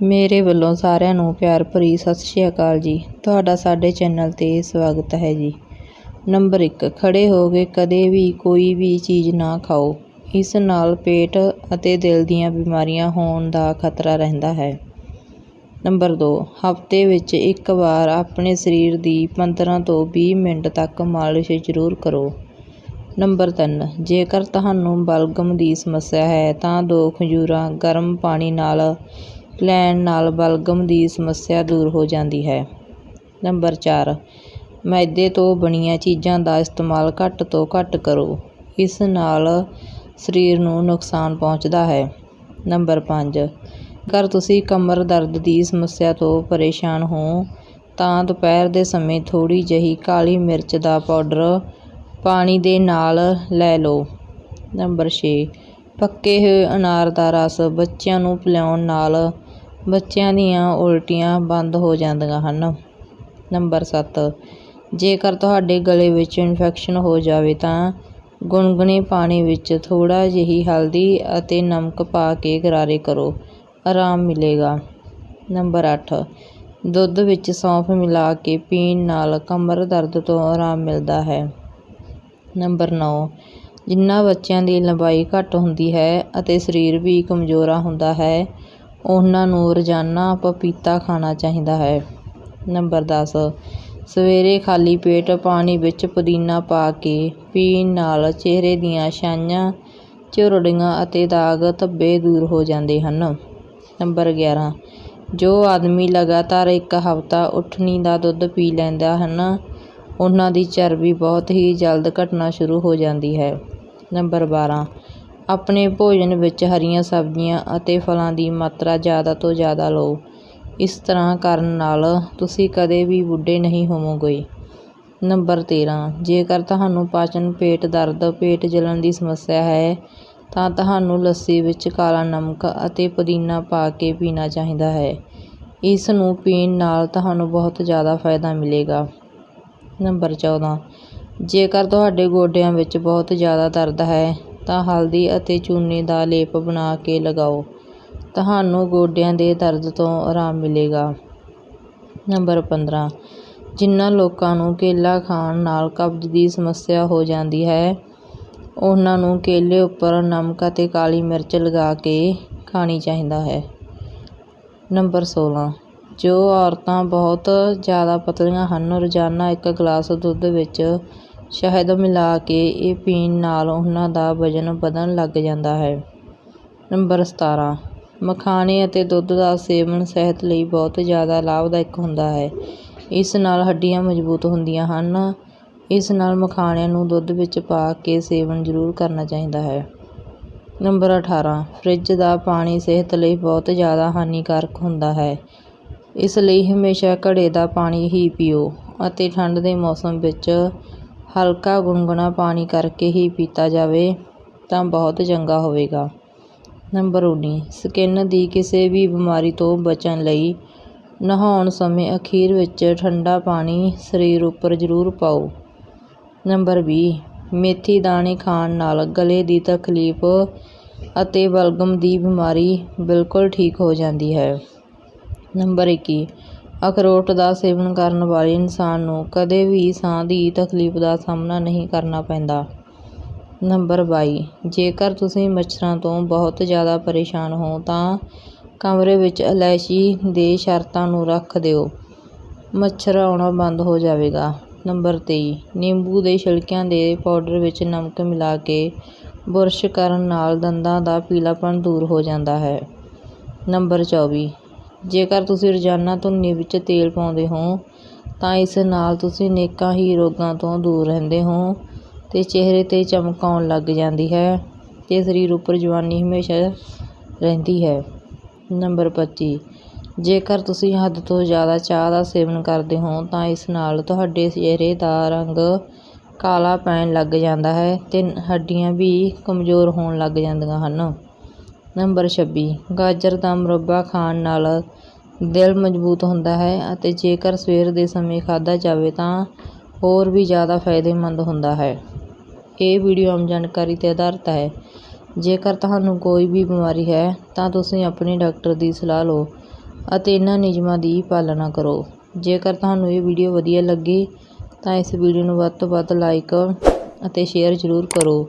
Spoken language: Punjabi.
ਮੇਰੇ ਵੱਲੋਂ ਸਾਰਿਆਂ ਨੂੰ ਪਿਆਰ ਭਰੀ ਸਤਿ ਸ਼੍ਰੀ ਅਕਾਲ ਜੀ। ਤੁਹਾਡਾ ਸਾਡੇ ਚੈਨਲ 'ਤੇ ਸਵਾਗਤ ਹੈ ਜੀ। ਨੰਬਰ 1 ਖੜੇ ਹੋ ਕੇ ਕਦੇ ਵੀ ਕੋਈ ਵੀ ਚੀਜ਼ ਨਾ ਖਾਓ। ਇਸ ਨਾਲ ਪੇਟ ਅਤੇ ਦਿਲ ਦੀਆਂ ਬਿਮਾਰੀਆਂ ਹੋਣ ਦਾ ਖਤਰਾ ਰਹਿੰਦਾ ਹੈ। ਨੰਬਰ 2 ਹਫ਼ਤੇ ਵਿੱਚ ਇੱਕ ਵਾਰ ਆਪਣੇ ਸਰੀਰ ਦੀ 15 ਤੋਂ 20 ਮਿੰਟ ਤੱਕ ਮਾਲਿਸ਼ ਜ਼ਰੂਰ ਕਰੋ। ਨੰਬਰ 3 ਜੇਕਰ ਤੁਹਾਨੂੰ ਬਲਗਮ ਦੀ ਸਮੱਸਿਆ ਹੈ ਤਾਂ ਦੋ ਖਜੂਰਾਂ ਗਰਮ ਪਾਣੀ ਨਾਲ ਲੈਣ ਨਾਲ ਬਲਗਮ ਦੀ ਸਮੱਸਿਆ ਦੂਰ ਹੋ ਜਾਂਦੀ ਹੈ। ਨੰਬਰ ਚਾਰ, ਮੈਦੇ ਤੋਂ ਬਣੀਆਂ ਚੀਜ਼ਾਂ ਦਾ ਇਸਤੇਮਾਲ ਘੱਟ ਤੋਂ ਘੱਟ ਕਰੋ। ਇਸ ਨਾਲ ਸਰੀਰ ਨੂੰ ਨੁਕਸਾਨ ਪਹੁੰਚਦਾ ਹੈ। ਨੰਬਰ ਪੰਜ, ਅਗਰ ਤੁਸੀਂ ਕਮਰ ਦਰਦ ਦੀ ਸਮੱਸਿਆ ਤੋਂ ਪਰੇਸ਼ਾਨ ਹੋ, ਤਾਂ ਦੁਪਹਿਰ ਦੇ ਸਮੇਂ ਥੋੜ੍ਹੀ ਜਿਹੀ ਕਾਲੀ ਮਿਰਚ ਦਾ ਪਾਊਡਰ ਪਾਣੀ ਦੇ ਨਾਲ ਲੈ ਲਓ। ਨੰਬਰ 6 ਪੱਕੇ ਹੋਏ ਅਨਾਰ ਦਾ ਰਸ ਬੱਚਿਆਂ ਨੂੰ ਪਿਲਾਉਣ ਨਾਲ ਬੱਚਿਆਂ ਦੀਆਂ ਉਲਟੀਆਂ ਬੰਦ ਹੋ ਜਾਂਦੀਆਂ ਹਨ। ਨੰਬਰ 7 ਜੇਕਰ ਤੁਹਾਡੇ ਗਲੇ ਵਿੱਚ ਇਨਫੈਕਸ਼ਨ ਹੋ ਜਾਵੇ ਤਾਂ ਗੁਣਗੁਣੇ ਪਾਣੀ ਵਿੱਚ ਥੋੜ੍ਹਾ ਜਿਹੀ ਹਲਦੀ ਅਤੇ ਨਮਕ ਪਾ ਕੇ ਗਰਾਰੇ ਕਰੋ, ਆਰਾਮ ਮਿਲੇਗਾ। ਨੰਬਰ 8 ਦੁੱਧ ਵਿੱਚ ਸੌਂਫ ਮਿਲਾ ਕੇ ਪੀਣ ਨਾਲ ਕਮਰ ਦਰਦ ਤੋਂ ਆਰਾਮ ਮਿਲਦਾ ਹੈ। ਨੰਬਰ 9 ਜਿਨ੍ਹਾਂ ਬੱਚਿਆਂ ਦੀ ਲੰਬਾਈ ਘੱਟ ਹੁੰਦੀ ਹੈ ਅਤੇ ਸਰੀਰ ਵੀ ਕਮਜ਼ੋਰਾ ਹੁੰਦਾ ਹੈ ਉਹਨਾਂ ਨੂੰ ਰੋਜ਼ਾਨਾ ਪਪੀਤਾ ਖਾਣਾ ਚਾਹੀਦਾ ਹੈ। ਨੰਬਰ ਦਸ, ਸਵੇਰੇ ਖਾਲੀ ਪੇਟ ਪਾਣੀ ਵਿੱਚ ਪੁਦੀਨਾ ਪਾ ਕੇ ਪੀਣ ਨਾਲ ਚਿਹਰੇ ਦੀਆਂ ਛਾਈਆਂ, ਝੁਰੜੀਆਂ ਅਤੇ ਦਾਗ ਧੱਬੇ ਦੂਰ ਹੋ ਜਾਂਦੇ ਹਨ। ਨੰਬਰ 11 ਜੋ ਆਦਮੀ ਲਗਾਤਾਰ ਇੱਕ ਹਫ਼ਤਾ ਉੱਠਣੀ ਦਾ ਦੁੱਧ ਪੀ ਲੈਂਦਾ ਹਨ, ਉਹਨਾਂ ਦੀ ਚਰਬੀ ਬਹੁਤ ਹੀ ਜਲਦ ਘਟਣਾ ਸ਼ੁਰੂ ਹੋ ਜਾਂਦੀ ਹੈ। ਨੰਬਰ 12 ਆਪਣੇ ਭੋਜਨ ਵਿੱਚ ਹਰੀਆਂ ਸਬਜ਼ੀਆਂ ਅਤੇ ਫਲਾਂ ਦੀ ਮਾਤਰਾ ਜ਼ਿਆਦਾ ਤੋਂ ਜ਼ਿਆਦਾ ਲਓ। ਇਸ ਤਰ੍ਹਾਂ ਕਰਨ ਨਾਲ ਤੁਸੀਂ ਕਦੇ ਵੀ ਬੁੱਢੇ ਨਹੀਂ ਹੋਵੋਗੇ। ਨੰਬਰ 13 ਜੇਕਰ ਤੁਹਾਨੂੰ ਪਾਚਨ ਪੇਟ, ਦਰਦ, ਪੇਟ ਜਲਣ ਦੀ ਸਮੱਸਿਆ ਹੈ, ਤਾਂ ਤੁਹਾਨੂੰ ਲੱਸੀ ਵਿੱਚ ਕਾਲਾ ਨਮਕ ਅਤੇ ਪੁਦੀਨਾ ਪਾ ਕੇ ਪੀਣਾ ਚਾਹੀਦਾ ਹੈ। ਇਸ ਨੂੰ ਪੀਣ ਨਾਲ ਤੁਹਾਨੂੰ ਬਹੁਤ ਜ਼ਿਆਦਾ ਫਾਇਦਾ ਮਿਲੇਗਾ। ਨੰਬਰ 14 ਜੇਕਰ ਤੁਹਾਡੇ ਗੋਡਿਆਂ ਵਿੱਚ ਬਹੁਤ ਜ਼ਿਆਦਾ ਦਰਦ ਹੈ ਤਾਂ ਹਲਦੀ ਅਤੇ ਚੂਨੇ ਦਾ ਲੇਪ ਬਣਾ ਕੇ ਲਗਾਓ। ਤੁਹਾਨੂੰ ਗੋਡਿਆਂ ਦੇ ਦਰਦ ਤੋਂ ਆਰਾਮ ਮਿਲੇਗਾ। ਨੰਬਰ 15 ਜਿਨ੍ਹਾਂ ਲੋਕਾਂ ਨੂੰ ਕੇਲਾ ਖਾਣ ਨਾਲ ਕਬਜ਼ ਦੀ ਸਮੱਸਿਆ ਹੋ ਜਾਂਦੀ ਹੈ, ਉਹਨਾਂ ਨੂੰ ਕੇਲੇ ਉੱਪਰ ਨਮਕ ਅਤੇ ਕਾਲੀ ਮਿਰਚ ਲਗਾ ਕੇ ਖਾਣੀ ਚਾਹੀਦਾ ਹੈ। ਨੰਬਰ 16 ਜੋ ਔਰਤਾਂ ਬਹੁਤ ਜ਼ਿਆਦਾ ਪਤਲੀਆਂ ਹਨ, ਰੋਜ਼ਾਨਾ ਇੱਕ ਗਲਾਸ ਦੁੱਧ ਵਿੱਚ ਸ਼ਹਿਦ ਮਿਲਾ ਕੇ ਇਹ ਪੀਣ ਨਾਲ ਉਹਨਾਂ ਦਾ ਵਜ਼ਨ ਵਧਣ ਲੱਗ ਜਾਂਦਾ ਹੈ। ਨੰਬਰ 17 ਮਖਾਣੇ ਅਤੇ ਦੁੱਧ ਦਾ ਸੇਵਨ ਸਿਹਤ ਲਈ ਬਹੁਤ ਜ਼ਿਆਦਾ ਲਾਭਦਾਇਕ ਹੁੰਦਾ ਹੈ। ਇਸ ਨਾਲ ਹੱਡੀਆਂ ਮਜ਼ਬੂਤ ਹੁੰਦੀਆਂ ਹਨ। ਇਸ ਨਾਲ ਮਖਾਣਿਆਂ ਨੂੰ ਦੁੱਧ ਵਿੱਚ ਪਾ ਕੇ ਸੇਵਨ ਜ਼ਰੂਰ ਕਰਨਾ ਚਾਹੀਦਾ ਹੈ। ਨੰਬਰ 18 ਫਰਿੱਜ ਦਾ ਪਾਣੀ ਸਿਹਤ ਲਈ ਬਹੁਤ ਜ਼ਿਆਦਾ ਹਾਨੀਕਾਰਕ ਹੁੰਦਾ ਹੈ। ਇਸ ਲਈ ਹਮੇਸ਼ਾ ਘੜੇ ਦਾ ਪਾਣੀ ਹੀ ਪੀਓ ਅਤੇ ਠੰਡ ਦੇ ਮੌਸਮ ਵਿੱਚ ਹਲਕਾ ਗੁਨਗੁਣਾ ਪਾਣੀ ਕਰਕੇ ਹੀ ਪੀਤਾ ਜਾਵੇ ਤਾਂ ਬਹੁਤ ਚੰਗਾ ਹੋਵੇਗਾ। ਨੰਬਰ 19 ਸਕਿਨ ਦੀ ਕਿਸੇ ਵੀ ਬਿਮਾਰੀ ਤੋਂ ਬਚਣ ਲਈ ਨਹਾਉਣ ਸਮੇਂ ਅਖੀਰ ਵਿੱਚ ਠੰਡਾ ਪਾਣੀ ਸਰੀਰ ਉੱਪਰ ਜ਼ਰੂਰ ਪਾਓ। ਨੰਬਰ ਵੀਹ, ਮੇਥੀ ਦਾਣੇ ਖਾਣ ਨਾਲ ਗਲੇ ਦੀ ਤਕਲੀਫ ਅਤੇ ਬਲਗਮ ਦੀ ਬਿਮਾਰੀ ਬਿਲਕੁਲ ਠੀਕ ਹੋ ਜਾਂਦੀ ਹੈ। ਨੰਬਰ 21 ਅਖਰੋਟ ਦਾ ਸੇਵਨ ਕਰਨ ਵਾਲੇ ਇਨਸਾਨ ਨੂੰ ਕਦੇ ਵੀ ਸਾਹ ਦੀ ਤਕਲੀਫ ਦਾ ਸਾਹਮਣਾ ਨਹੀਂ ਕਰਨਾ ਪੈਂਦਾ। ਨੰਬਰ ਬਾਈ, ਜੇਕਰ ਤੁਸੀਂ ਮੱਛਰਾਂ ਤੋਂ ਬਹੁਤ ਜ਼ਿਆਦਾ ਪਰੇਸ਼ਾਨ ਹੋ, ਤਾਂ ਕਮਰੇ ਵਿੱਚ ਇਲਾਇਚੀ ਦੇ ਸ਼ਰਤਾਂ ਨੂੰ ਰੱਖ ਦਿਓ। ਮੱਛਰ ਆਉਣਾ ਬੰਦ ਹੋ ਜਾਵੇਗਾ। ਨੰਬਰ 23 ਨਿੰਬੂ ਦੇ ਛਿਲਕਿਆਂ ਦੇ ਪਾਊਡਰ ਵਿੱਚ ਨਮਕ ਮਿਲਾ ਕੇ ਬੁਰਸ਼ ਕਰਨ ਨਾਲ ਦੰਦਾਂ ਦਾ ਪੀਲਾਪਣ ਦੂਰ ਹੋ ਜਾਂਦਾ ਹੈ। ਨੰਬਰ 24 ਜੇਕਰ ਤੁਸੀਂ ਰੋਜ਼ਾਨਾ ਧੁੰਨੀ ਵਿੱਚ ਤੇਲ ਪਾਉਂਦੇ ਹੋ, ਤਾਂ ਇਸ ਨਾਲ ਤੁਸੀਂ ਅਨੇਕਾਂ ਹੀ ਰੋਗਾਂ ਤੋਂ ਦੂਰ ਰਹਿੰਦੇ ਹੋ ਅਤੇ ਚਿਹਰੇ 'ਤੇ ਚਮਕ ਆਉਣ ਲੱਗ ਜਾਂਦੀ ਹੈ ਅਤੇ ਸਰੀਰ ਉੱਪਰ ਜਵਾਨੀ ਹਮੇਸ਼ਾ ਰਹਿੰਦੀ ਹੈ। ਨੰਬਰ 25 ਜੇਕਰ ਤੁਸੀਂ ਹੱਦ ਤੋਂ ਜ਼ਿਆਦਾ ਚਾਹ ਦਾ ਸੇਵਨ ਕਰਦੇ ਹੋ, ਤਾਂ ਇਸ ਨਾਲ ਤੁਹਾਡੇ ਚਿਹਰੇ ਦਾ ਰੰਗ ਕਾਲਾ ਪੈਣ ਲੱਗ ਜਾਂਦਾ ਹੈ ਅਤੇ ਹੱਡੀਆਂ ਵੀ ਕਮਜ਼ੋਰ ਹੋਣ ਲੱਗ ਜਾਂਦੀਆਂ ਹਨ। ਨੰਬਰ 26 ਗਾਜਰ ਦਾ ਮੁਰੱਬਾ ਖਾਣ ਨਾਲ ਦਿਲ ਮਜ਼ਬੂਤ ਹੁੰਦਾ ਹੈ ਅਤੇ ਜੇਕਰ ਸਵੇਰ ਦੇ ਸਮੇਂ ਖਾਧਾ ਜਾਵੇ ਤਾਂ ਹੋਰ ਵੀ ਜ਼ਿਆਦਾ ਫਾਇਦੇਮੰਦ ਹੁੰਦਾ ਹੈ। ਇਹ ਵੀਡੀਓ ਆਮ ਜਾਣਕਾਰੀ 'ਤੇ ਆਧਾਰਿਤ ਹੈ। ਜੇਕਰ ਤੁਹਾਨੂੰ ਕੋਈ ਵੀ ਬਿਮਾਰੀ ਹੈ ਤਾਂ ਤੁਸੀਂ ਆਪਣੇ ਡਾਕਟਰ ਦੀ ਸਲਾਹ ਲਓ ਅਤੇ ਇਹਨਾਂ ਨਿਯਮਾਂ ਦੀ ਪਾਲਣਾ ਕਰੋ। ਜੇਕਰ ਤੁਹਾਨੂੰ ਇਹ ਵੀਡੀਓ ਵਧੀਆ ਲੱਗੀ ਤਾਂ ਇਸ ਵੀਡੀਓ ਨੂੰ ਵੱਧ ਤੋਂ ਵੱਧ ਲਾਈਕ ਅਤੇ ਸ਼ੇਅਰ ਜ਼ਰੂਰ ਕਰੋ।